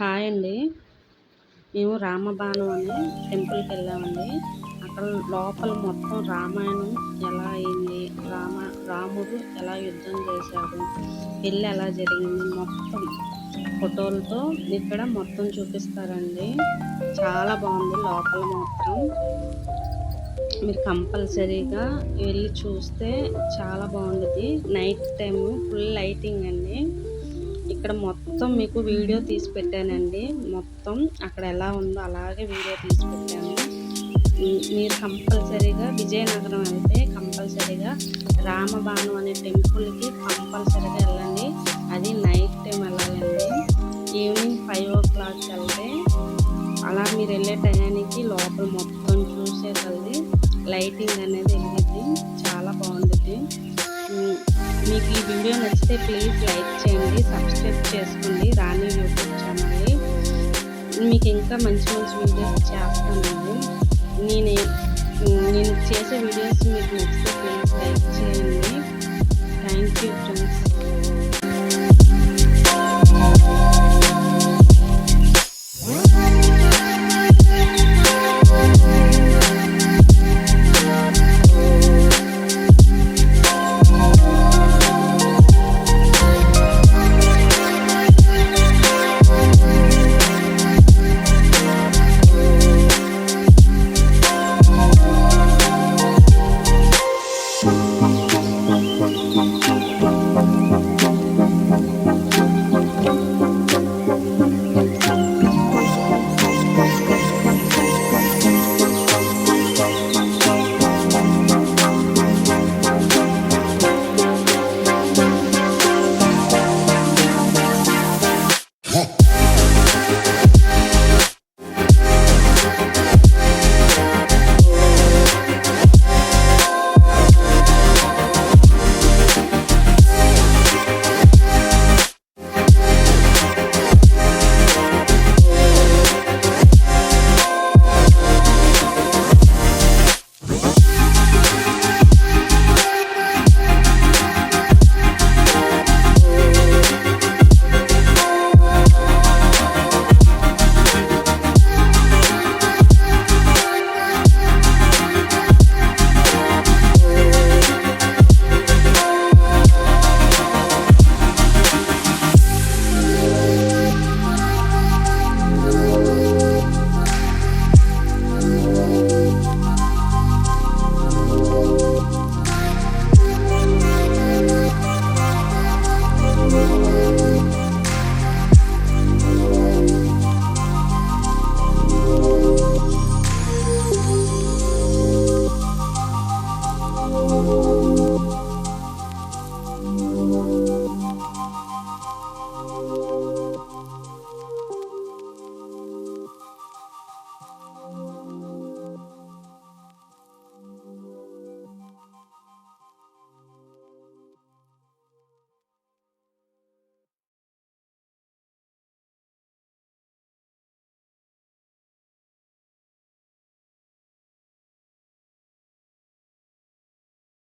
Hi అండి. మేము రామబాణం అనే టెంపుల్కి వెళ్ళామండి. అక్కడ లోపల మొత్తం రామాయణం ఎలా అయింది రామ రాముడు ఎలా యుద్ధం చేశాడు పెళ్ళి ఎలా జరిగింది మొత్తం ఫోటోలతో ఇక్కడ మొత్తం చూపిస్తారండి. చాలా బాగుంది లోపల మొత్తం. మీరు కంపల్సరీగా వెళ్ళి చూస్తే చాలా బాగుంటుంది నైట్ టైము ఫుల్ లైటింగ్ అండి. ఇక్కడ మొత్తం మీకు వీడియో తీసి పెట్టానండి. మొత్తం అక్కడ ఎలా ఉందో అలాగే వీడియో తీసి పెట్టాను. మీరు కంపల్సరీగా విజయనగరం వెళ్తే కంపల్సరీగా రామబాణం అనే టెంపుల్కి కంపల్సరీగా వెళ్ళండి. అది నైట్ టైం వెళ్ళాలండి. ఈవినింగ్ ఫైవ్ ఓ క్లాక్ వెళ్తే అలా మీరు వెళ్ళే టయానికి లోపల మొత్తం చూసేసరి లైటింగ్ అనేది వెళ్ళింది చాలా బాగుంటుంది మీకు వీడియో నచ్చితే ప్లీజ్ లైక్ చేయండి సబ్స్క్రైబ్ చేసుకోండి రాణి యూట్యూబ్ ఛానల్ని. మీకు ఇంకా మంచి మంచి వీడియోస్ చేస్తానండి. నేను నేను చేసే వీడియోస్ మీకు నచ్చితే ప్లీజ్ లైక్ చేయండి. Thank you